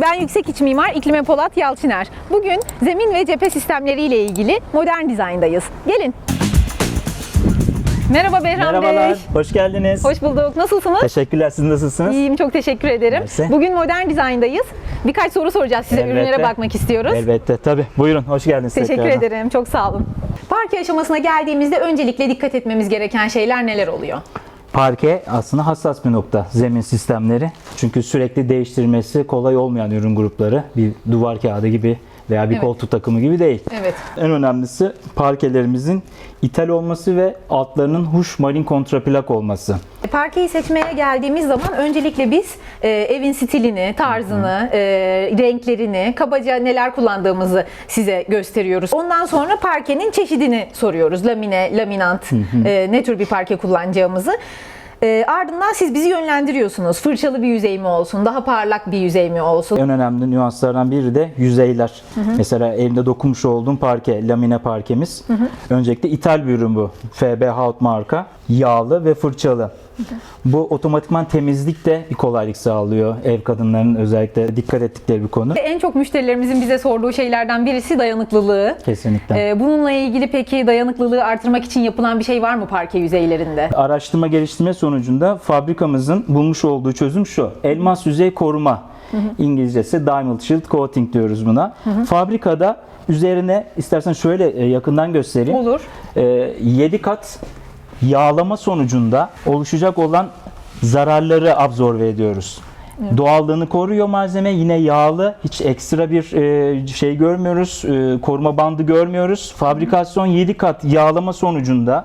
Ben yüksek iç mimar İklime Polat Yalçıner. Bugün zemin ve cephe sistemleri ile ilgili modern dizayndayız. Gelin. Merhaba Behram Merhabalar, Bey. hoş geldiniz. Hoş bulduk. Nasılsınız? Teşekkürler, siz nasılsınız? İyiyim, çok teşekkür ederim. Mersi. Bugün modern dizayndayız. Birkaç soru soracağız size, Elbette. ürünlere bakmak istiyoruz. Elbette, tabii. Buyurun, hoş geldiniz Teşekkür tekrardan. ederim, çok sağ olun. Parke aşamasına geldiğimizde öncelikle dikkat etmemiz gereken şeyler neler oluyor? Parke aslında hassas bir nokta, zemin sistemleri. Çünkü sürekli değiştirmesi kolay olmayan ürün grupları. Bir duvar kağıdı gibi veya bir Evet. koltuk takımı gibi değil. Evet. En önemlisi parkelerimizin ithal olması ve altlarının huş marin kontraplak olması. Parkeyi seçmeye geldiğimiz zaman öncelikle biz e, evin stilini, tarzını, e, renklerini, kabaca neler kullandığımızı size gösteriyoruz. Ondan sonra parkenin çeşidini soruyoruz. Lamine, laminant, e, ne tür bir parke kullanacağımızı. E, ardından siz bizi yönlendiriyorsunuz. Fırçalı bir yüzey mi olsun, daha parlak bir yüzey mi olsun? En önemli nüanslardan biri de yüzeyler. Mesela evimde dokunmuş olduğum parke, lamine parkemiz. Öncelikle ithal bir ürün bu. FB Hout marka. Yağlı ve fırçalı. Bu otomatikman temizlikte bir kolaylık sağlıyor. Ev kadınlarının özellikle dikkat ettikleri bir konu. En çok müşterilerimizin bize sorduğu şeylerden birisi dayanıklılığı. Kesinlikle. E, bununla ilgili peki dayanıklılığı artırmak için yapılan bir şey var mı parke yüzeylerinde? Araştırma geliştirme sonucunda fabrikamızın bulmuş olduğu çözüm şu. Elmas yüzey koruma. İngilizcesi Diamond Shield Coating diyoruz buna. Fabrikada üzerine istersen şöyle e, yakından göstereyim. Olur. 7 kat yağlama sonucunda oluşacak olan zararları absorbe ediyoruz. Doğallığını koruyor malzeme. Yine yağlı. Hiç ekstra bir e, şey görmüyoruz. E, koruma bandı görmüyoruz. Fabrikasyon 7 kat yağlama sonucunda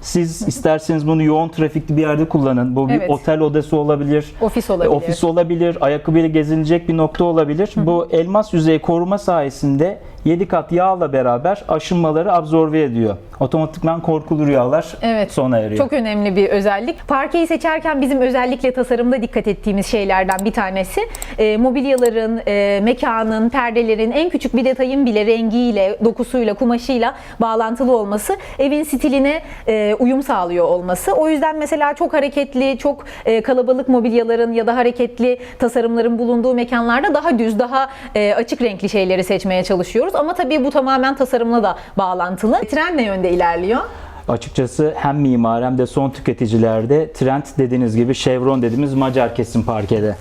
siz isterseniz bunu yoğun trafikli bir yerde kullanın. Bu bir Evet. otel odası olabilir. Ofis olabilir. Ofis olabilir. Ayakkabıyla gezilecek bir nokta olabilir. Bu elmas yüzeyi koruma sayesinde 7 kat yağla beraber aşınmaları absorbe ediyor. Otomatikman korkulu rüyalar Evet. sona eriyor. Çok önemli bir özellik. Parkeyi seçerken bizim özellikle tasarımda dikkat ettiğimiz şeylerden bir tanesi e, mobilyaların, e, mekanın, perdelerin en küçük bir detayın bile rengiyle, dokusuyla, kumaşıyla bağlantılı olması, evin stiline e, uyum sağlıyor olması. O yüzden mesela çok hareketli, çok e, kalabalık mobilyaların ya da hareketli tasarımların bulunduğu mekanlarda daha düz, daha e, açık renkli şeyleri seçmeye çalışıyoruz. Ama tabii bu tamamen tasarımla da bağlantılı. Trend ne yönde ilerliyor? Açıkçası hem mimar hem de son tüketicilerde trend dediğiniz gibi Chevron dediğimiz Macar kesim parkede.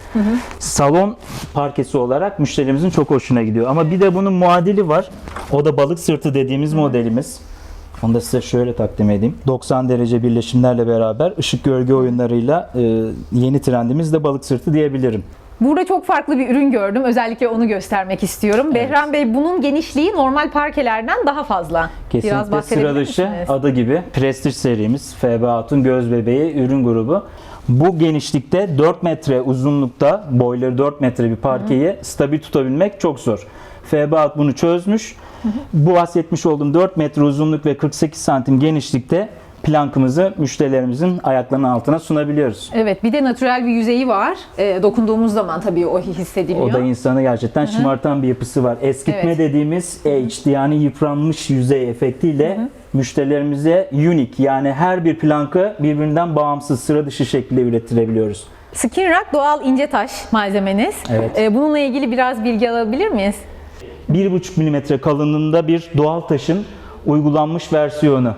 Salon parkesi olarak müşterimizin çok hoşuna gidiyor. Ama bir de bunun muadili var. O da balık sırtı dediğimiz modelimiz. Onu da size şöyle takdim edeyim. 90 derece birleşimlerle beraber ışık gölge oyunlarıyla e, yeni trendimiz de balık sırtı diyebilirim. Burada çok farklı bir ürün gördüm. Özellikle onu göstermek istiyorum. Behram Bey bunun genişliği normal parkelerden daha fazla. Kesinlikle Biraz sıra dışı misiniz? adı gibi Prestige serimiz FB Hatun Göz Bebeği ürün grubu. Bu genişlikte 4 metre uzunlukta boyları 4 metre bir parkeyi stabil tutabilmek çok zor. FB Hat bunu çözmüş. Bu bahsetmiş olduğum 4 metre uzunluk ve 48 santim genişlikte plankımızı müşterilerimizin ayaklarının altına sunabiliyoruz. Evet bir de natürel bir yüzeyi var. E, dokunduğumuz zaman tabii o hissediliyor. O da insanı gerçekten şımartan bir yapısı var. Eskitme Evet. dediğimiz aged yani yıpranmış yüzey efektiyle müşterilerimize unique yani her bir plankı birbirinden bağımsız sıra dışı şekilde ürettirebiliyoruz. Skin Rock doğal ince taş malzemeniz. Evet. E, bununla ilgili biraz bilgi alabilir miyiz? 1,5 mm kalınlığında bir doğal taşın uygulanmış versiyonu.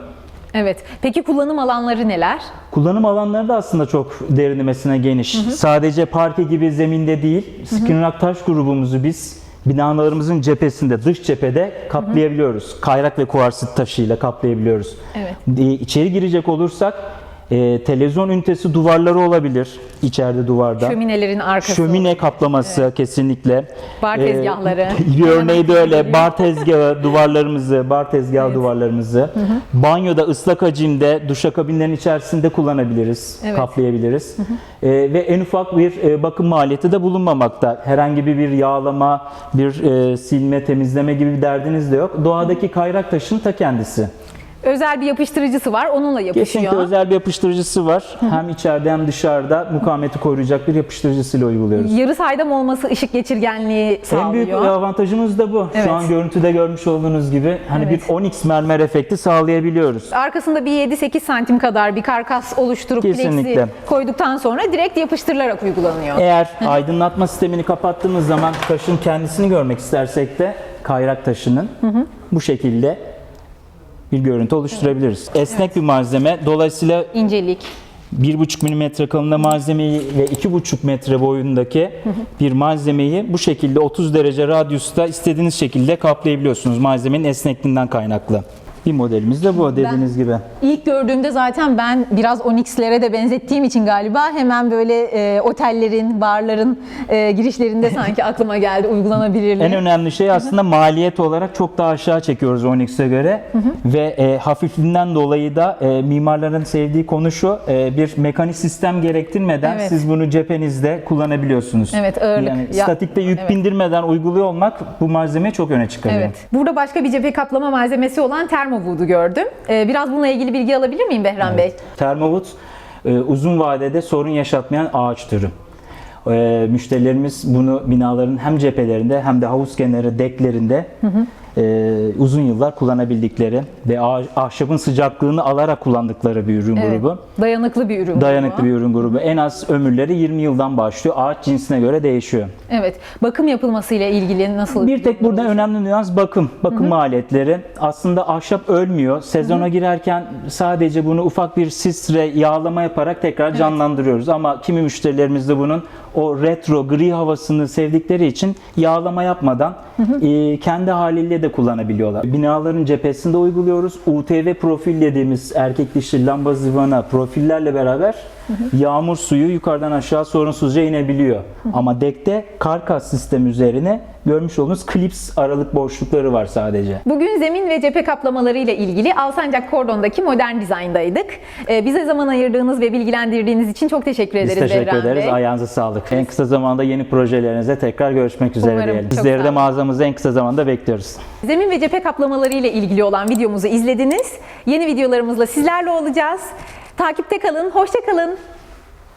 Evet. Peki kullanım alanları neler? Kullanım alanları da aslında çok derinlemesine geniş. Sadece parke gibi zeminde değil, Skin Rock taş grubumuzu biz binalarımızın cephesinde, dış cephede kaplayabiliyoruz. Kayrak ve kuarsit taşıyla kaplayabiliyoruz. Evet. İçeri girecek olursak e, televizyon ünitesi duvarları olabilir içeride duvarda. Şöminelerin arkası. Şömine kaplaması kesinlikle. Bar Ee, tezgahları. bir örneği de öyle. Bar tezgahı duvarlarımızı, bar tezgahı duvarlarımızı. Banyoda ıslak hacimde duşakabinlerin içerisinde kullanabiliriz, Evet. kaplayabiliriz. Ee, ve en ufak bir e, bakım maliyeti de bulunmamakta. Herhangi bir yağlama, bir e, silme, temizleme gibi bir derdiniz de yok. Doğadaki kayrak taşın ta kendisi. Özel bir yapıştırıcısı var. Onunla yapışıyor. Kesinlikle özel bir yapıştırıcısı var. Hem içeride hem dışarıda mukavemeti koruyacak bir yapıştırıcısıyla uyguluyoruz. Yarı saydam olması ışık geçirgenliği sağlıyor. En büyük avantajımız da bu. Evet. Şu an görüntüde görmüş olduğunuz gibi hani Evet. bir onyx mermer efekti sağlayabiliyoruz. Arkasında bir 7-8 santim kadar bir karkas oluşturup Kesinlikle. plexi koyduktan sonra direkt yapıştırılarak uygulanıyor. Eğer aydınlatma sistemini kapattığımız zaman taşın kendisini görmek istersek de kayrak taşının bu şekilde bir görüntü oluşturabiliriz. Esnek bir malzeme. Dolayısıyla İncelik. 1,5 mm kalınlığında malzemeyi ve 2,5 metre boyundaki bir malzemeyi bu şekilde 30 derece radyusta istediğiniz şekilde kaplayabiliyorsunuz malzemenin esnekliğinden kaynaklı. Bir modelimiz de bu dediğiniz gibi. İlk gördüğümde zaten ben biraz Onyx'lere de benzettiğim için galiba hemen böyle e, otellerin, barların e, girişlerinde sanki aklıma geldi uygulanabilirliği. En önemli şey aslında maliyet olarak çok daha aşağı çekiyoruz Onyx'e göre ve e, hafifliğinden dolayı da e, mimarların sevdiği konu şu e, bir mekanik sistem gerektirmeden Evet. siz bunu cephenizde kullanabiliyorsunuz. Evet, ağırlık. Yani Ya- statikte yük evet. bindirmeden uyguluyor olmak bu malzemeyi çok öne çıkarıyor. Evet. Burada başka bir cephe kaplama malzemesi olan Thermowood'u gördüm. E, biraz bununla ilgili bilgi alabilir miyim Behram Bey? Termowood e, uzun vadede sorun yaşatmayan ağaç türü. E, müşterilerimiz bunu binaların hem cephelerinde hem de havuz kenarı deklerinde e, uzun yıllar kullanabildikleri ve ahşabın sıcaklığını alarak kullandıkları bir ürün Evet. grubu. Dayanıklı bir ürün. Dayanıklı bu. bir ürün grubu. En az ömürleri 20 yıldan başlıyor. Ağaç cinsine göre değişiyor. Evet. Bakım yapılmasıyla ilgili nasıl? Bir tek burada önemli nüans bakım. Bakım maliyetleri. Aslında ahşap ölmüyor. Sezona girerken sadece bunu ufak bir sisre yağlama yaparak tekrar canlandırıyoruz. Ama kimi müşterilerimiz de bunun o retro gri havasını sevdikleri için yağlama yapmadan e, kendi haliyle de kullanabiliyorlar. Binaların cephesinde uyguluyoruz. UTV profil dediğimiz erkek dişli lamba zıvana profillerle beraber yağmur suyu yukarıdan aşağı sorunsuzca inebiliyor. Ama dekte karkas sistem üzerine görmüş olduğunuz klips aralık boşlukları var sadece. Bugün zemin ve cephe kaplamaları ile ilgili Alsancak Kordon'daki modern dizayn'daydık. Ee, bize zaman ayırdığınız ve bilgilendirdiğiniz için çok teşekkür Biz ederiz teşekkür Behram ederiz. Bey. Ayağınıza sağlık. En kısa zamanda yeni projelerinize tekrar görüşmek üzere Umarım. diyelim. Sağ de mağazamızda en kısa zamanda bekliyoruz. Zemin ve cephe kaplamaları ile ilgili olan videomuzu izlediniz. Yeni videolarımızla sizlerle olacağız. Takipte kalın, hoşça kalın.